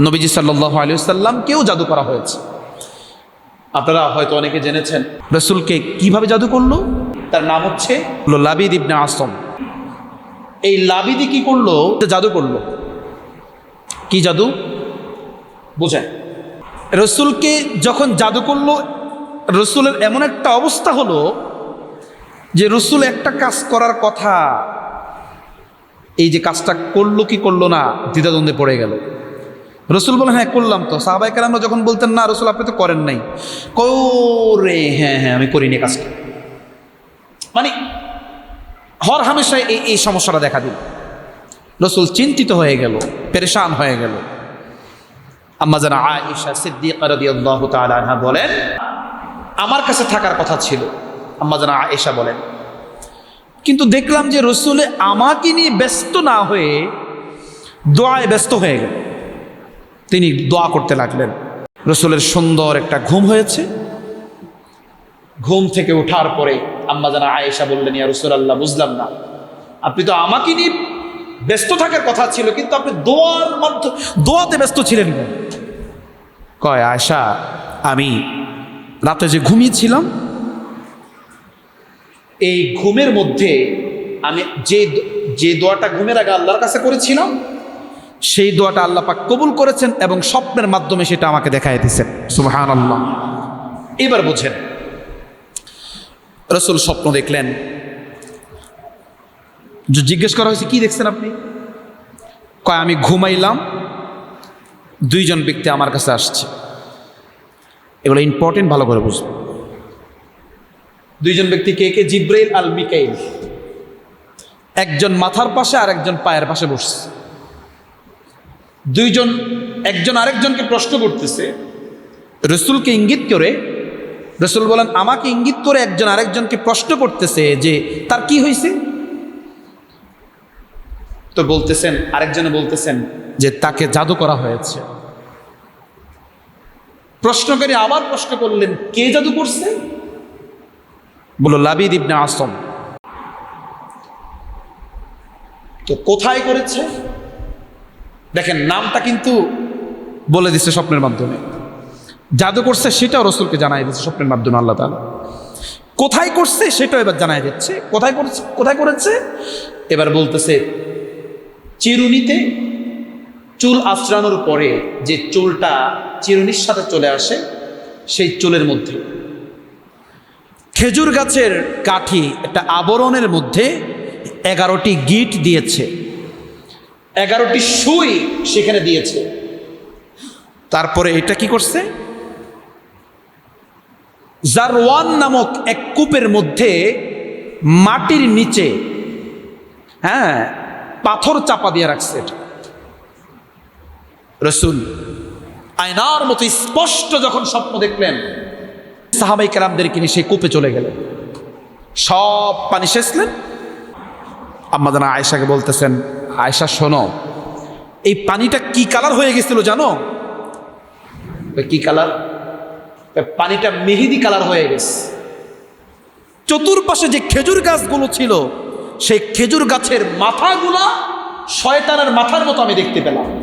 নবীজি সাল্লাহ আলী সাল্লাম কেউ জাদু করা হয়েছে। আপনারা হয়তো অনেকে জেনেছেন, রসুলকে কীভাবে জাদু করল? তার নাম হচ্ছে লাবিদ ইবনে আসম। এই লাবিদি কি করল? জাদু করল। কি জাদু? বোঝেন। রসুলকে যখন জাদু করল, রসুলের এমন একটা অবস্থা হলো যে রসুল একটা কাজ করার কথা, এই যে কাজটা করল কি করল না, দ্বিধাদ্বন্দ্বে পড়ে গেল। রসুল বলেন হ্যাঁ করলাম তো। সাহাবাই কালামরা যখন বলতেন, না, রসুল, আপনি তো করেন নাই। করে হ্যাঁ হ্যাঁ আমি করিনি কাজটা। মানে হর হামেশায় এই এই সমস্যাটা দেখা দিল। রসুল চিন্তিত হয়ে গেল, পেরেশান হয়ে গেল। আম্মা জানা আয়েশা সিদ্দিকা তাআলা আনহা বলেন, আমার কাছে থাকার কথা ছিল। আম্মা জানা আয়েশা বলেন, কিন্তু দেখলাম যে রসুলে আমাকে নিয়ে ব্যস্ত না হয়ে দোয়ায় ব্যস্ত হয়ে গেল। তিনি দোয়া করতে লাগলেন। রসুলের সুন্দর একটা ঘুম হয়েছে। ঘুম থেকে ওঠার পরে আম্মা জানা আয়েশা বললেন, ইয়া রসুল আল্লাহ বুঝলাম না। আপনি তো আমাকে নিয়ে ব্যস্ত থাকার কথা ছিল, কিন্তু আপনি দোয়ার মাধ্যমে, দোয়াতে ব্যস্ত ছিলেন কয় আয়সা আমি রাতে যে ঘুমিয়েছিলাম, এই ঘুমের মধ্যে আমি যে যে দোয়াটা ঘুমের আগে আল্লাহর কাছে করেছিলাম সেই দোয়াটা আল্লাহ পাক কবুল করেছেন এবং স্বপ্নের মাধ্যমে সেটা আমাকে দেখাই দিয়েছেন। সুবাহান আল্লাহ এবার বুঝেন, রসুল স্বপ্ন দেখলেন। জিজ্ঞেস করা হয়েছে, কি দেখছেন আপনি? কয়, আমি ঘুমাইলাম, দুইজন ব্যক্তি আমার কাছে আসছে। এগুলো ইম্পর্টেন্ট, ভালো করে বুঝব দুইজন ব্যক্তি কে কে? জিব্রাইল আল মিকাইল একজন মাথার পাশে আর একজন পায়ের পাশে বসছে। দুইজন, একজন আরেকজনকে প্রশ্ন করতেছে, রসুলকে ইঙ্গিত করে, রসুল বলেন, আমাকে ইঙ্গিত করে একজন আরেকজনকে প্রশ্ন করতেছে যে, তার কি হয়েছে তো বলতেছেন, আরেকজনে বলতেছেন যে, তাকে জাদু করা হয়েছে। প্রশ্নকারী আবার প্রশ্ন করলেন, কে জাদু করছে? বলো লাবিদ ইবনে আসম। তো কোথায় করেছে? দেখেন, নামটা কিন্তু বলে দিচ্ছে স্বপ্নের মাধ্যমে। জাদু করছে সেটাও রসুলকে জানাই দিচ্ছে স্বপ্নের মাধ্যমে আল্লাহ তালা কোথায় করছে সেটাও এবার জানাই দিচ্ছে। কোথায় করছে, কোথায় করেছে? এবার বলতেছে, চিরুনিতে চুল আশ্রানোর পরে যে চুলটা চিরুনির সাথে চলে আসে, সেই চুলের মধ্যে। খেজুর গাছের কাঠি একটা আবরণের মধ্যে এগারোটি গিট দিয়েছে। এগারোটি সুই সেখানে দিয়েছে। তারপরে এটা কি করছে? জারওয়ান নামক এক কূপের মধ্যে মাটির নিচে হ্যাঁ পাথর চাপা দিয়ে রাখছে এটা। রসুল আয়নার মতো স্পষ্ট যখন স্বপ্ন দেখলেন, সাহাবাই কেরামদেরকে নিয়ে সেই কূপে চলে গেলেন। সব পানি শেষলেন আম্মাদানা আয়সাকে বলতেছেন আয়সা শোনো। এই পানিটা কি কালার হয়ে গেছিল জানো? কি কালার পানিটা মেহেদি কালার হয়ে গেছে। চতুর্পাশে যে খেজুর গাছগুলো ছিল সেই খেজুর গাছের মাথাগুলা শয়তানের মাথার মতো আমি দেখতে পেলাম।